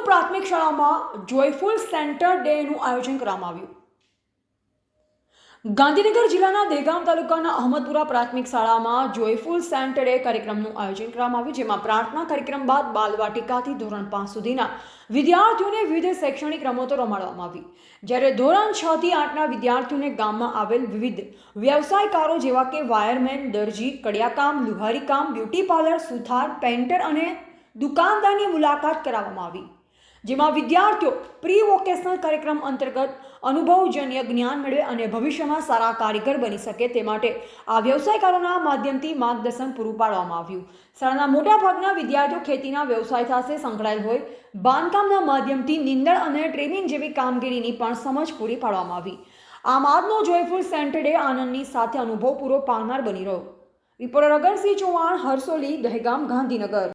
અહમદપુર પ્રાથમિક શાળામાં joyful centre ડેનું આયોજન કરવામાં આવ્યું. ગાંધીનગર જિલ્લાના દેગામ તાલુકાના અહમદપુરા પ્રાથમિક શાળામાં જોયફુલ સેન્ટર ડે કાર્યક્રમનું આયોજન કરવામાં આવ્યું, જેમાં પ્રાર્થના કાર્યક્રમ બાદ બાલવાટિકાથી ધોરણ પાંચ સુધીના વિદ્યાર્થીઓને વિવિધ શૈક્ષણિક રમતો રમાડવામાં આવી. જ્યારે ધોરણ છ થી આઠના વિદ્યાર્થીઓને ગામમાં આવેલ વિવિધ વ્યવસાયકારો જેવા કે વાયરમેન, દરજી, કડિયાકામ, લુહારીકામ, બ્યુટી પાર્લર, સુથાર પેન્ટર અને દુકાનદારની મુલાકાત કરાવવામાં આવી. જેમાં વિદ્યાર્થીઓ પ્રી વોકેશનલ કાર્યક્રમ અંતર્ગત અનુભવજન્ય જ્ઞાન મેળવે અને ભવિષ્યમાં સારા કારીગર બની શકે તે માટે આ વ્યવસાયકારોના માધ્યમથી માર્ગદર્શન પૂરું પાડવામાં આવ્યું. શાળાના મોટાભાગના વિદ્યાર્થીઓ ખેતીના વ્યવસાય સાથે સંકળાયેલ હોય, બાંધકામના માધ્યમથી નિંદણ અને ટ્રેનિંગ જેવી કામગીરીની પણ સમજ પૂરી પાડવામાં આવી. આમ આજનો જોયફુલ સેન્ટર ડે આનંદની સાથે અનુભવ પૂરો પાડનાર બની રહ્યો. રિપોર્ટર અગરસિંહ ચૌહાણ હરસોલી દહેગામ, ગાંધીનગર.